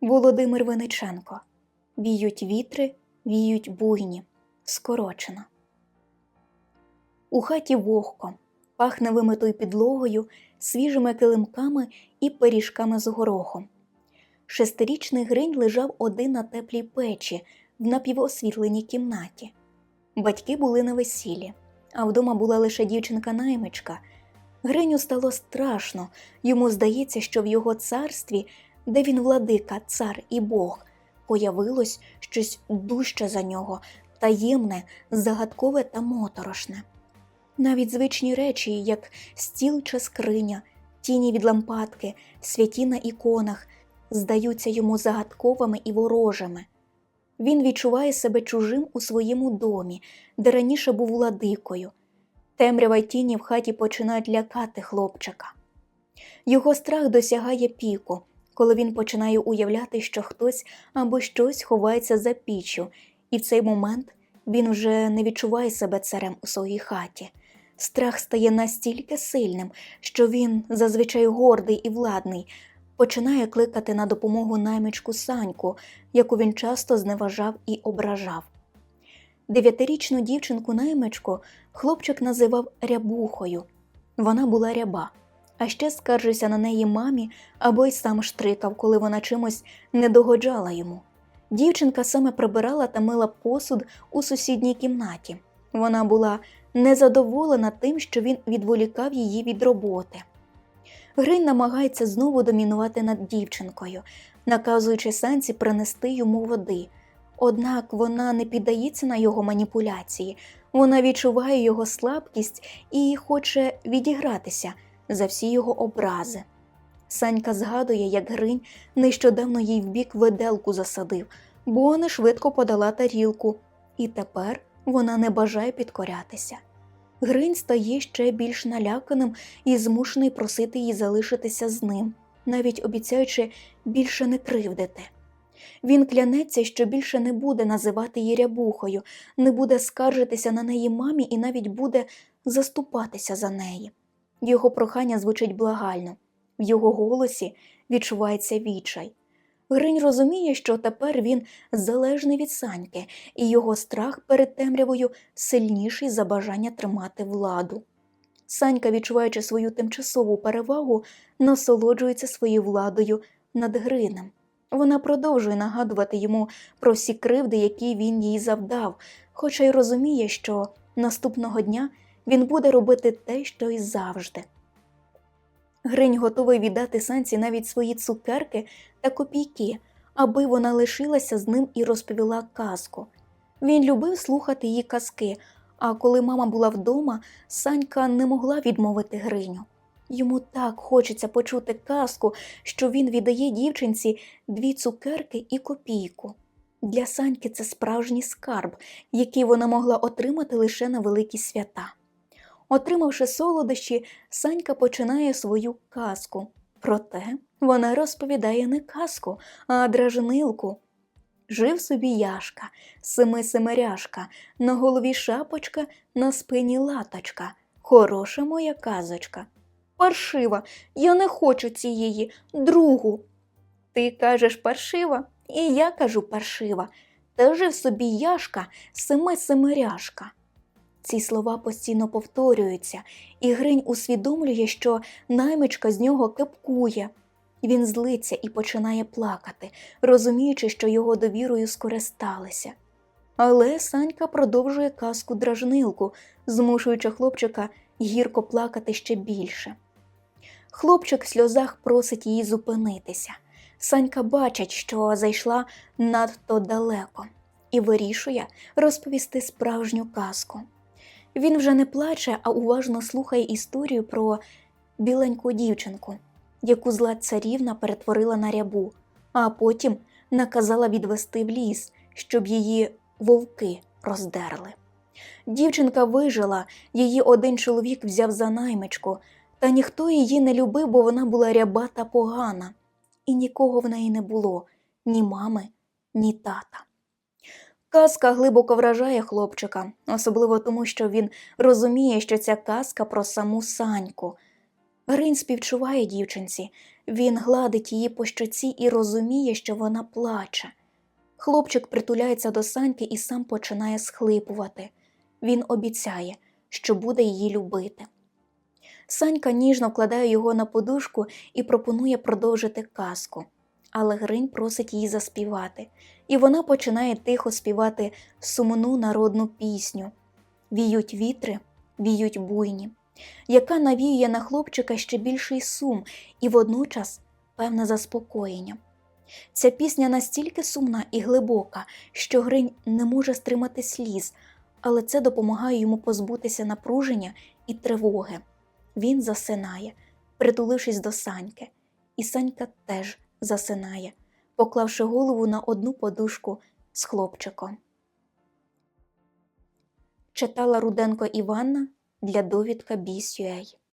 Володимир Виниченко. Віють вітри, віють буйні. Скорочено. У хаті вогко, пахне вимитою підлогою, свіжими килимками і пиріжками з горохом. Шестирічний Гринь лежав один на теплій печі в напівосвітленій кімнаті. Батьки були на весіллі, а вдома була лише дівчинка-наймичка. Гриню стало страшно, йому здається, що в його царстві, де він владика, цар і Бог, появилось щось дужче за нього, таємне, загадкове та моторошне. Навіть звичні речі, як стіл чи скриня, тіні від лампадки, святі на іконах, здаються йому загадковими і ворожими. Він відчуває себе чужим у своєму домі, де раніше був владикою. Темрява й тіні в хаті починають лякати хлопчика. Його страх досягає піку, коли він починає уявляти, що хтось або щось ховається за піччю, і в цей момент він вже не відчуває себе царем у своїй хаті. Страх стає настільки сильним, що він, зазвичай гордий і владний, починає кликати на допомогу наймичку Саньку, яку він часто зневажав і ображав. Дев'ятирічну дівчинку наймичку хлопчик називав рябухою. Вона була ряба, а ще скаржився на неї мамі або й сам штрикав, коли вона чимось не догоджала йому. Дівчинка саме прибирала та мила посуд у сусідній кімнаті. Вона була незадоволена тим, що він відволікав її від роботи. Гринь намагається знову домінувати над дівчинкою, наказуючи Санці принести йому води. Однак вона не піддається на його маніпуляції, вона відчуває його слабкість і хоче відігратися за всі його образи. Санька згадує, як Гринь нещодавно їй в бік виделку засадив, бо не швидко подала тарілку, і тепер вона не бажає підкорятися. Гринь стає ще більш наляканим і змушений просити її залишитися з ним, навіть обіцяючи більше не кривдити. Він клянеться, що більше не буде називати її рябухою, не буде скаржитися на неї мамі і навіть буде заступатися за неї. Його прохання звучить благально, в його голосі відчувається відчай. Гринь розуміє, що тепер він залежний від Саньки, і його страх перед темрявою сильніший за бажання тримати владу. Санька, відчуваючи свою тимчасову перевагу, насолоджується своєю владою над Гринем. Вона продовжує нагадувати йому про всі кривди, які він їй завдав, хоча й розуміє, що наступного дня він буде робити те, що й завжди. Гринь готовий віддати Санці навіть свої цукерки та копійки, аби вона лишилася з ним і розповіла казку. Він любив слухати її казки, а коли мама була вдома, Санька не могла відмовити Гриню. Йому так хочеться почути казку, що він віддає дівчинці дві цукерки і копійку. Для Саньки це справжній скарб, який вона могла отримати лише на великі свята. Отримавши солодощі, Санька починає свою казку. Проте вона розповідає не казку, а дражнилку. Жив собі Яшка, семи-семеряшка, на голові шапочка, на спині латочка. Хороша моя казочка. Паршива, я не хочу цієї, другу. Ти кажеш паршива, і я кажу паршива. Та жив собі Яшка, семи-семеряшка. Ці слова постійно повторюються, і Гринь усвідомлює, що наймичка з нього кепкує. Він злиться і починає плакати, розуміючи, що його довірою скористалися. Але Санька продовжує казку дражнилку, змушуючи хлопчика гірко плакати ще більше. Хлопчик в сльозах просить її зупинитися. Санька бачить, що зайшла надто далеко, і вирішує розповісти справжню казку. Він вже не плаче, а уважно слухає історію про біленьку дівчинку, яку зла царівна перетворила на рябу, а потім наказала відвести в ліс, щоб її вовки роздерли. Дівчинка вижила, її один чоловік взяв за наймичку, та ніхто її не любив, бо вона була ряба та погана, і нікого в неї не було ні мами, ні тата. Казка глибоко вражає хлопчика, особливо тому, що він розуміє, що ця казка про саму Саньку. Гринь співчуває дівчинці, Він гладить її по щоці і розуміє, що вона плаче. Хлопчик притуляється до Саньки і сам починає схлипувати. Він обіцяє, що буде її любити. Санька ніжно вкладає його на подушку і пропонує продовжити казку. Але Гринь просить її заспівати, і вона починає тихо співати сумну народну пісню Віють вітри, віють буйні, яка навіює на хлопчика ще більший сум і водночас певне заспокоєння. Ця пісня настільки сумна і глибока, що Гринь не може стримати сліз, але це допомагає йому позбутися напруження і тривоги. Він засинає, притулившись до Саньки, і Санька теж засинає, поклавши голову на одну подушку з хлопчиком. Читала Руденко Іванна для довідка BCA.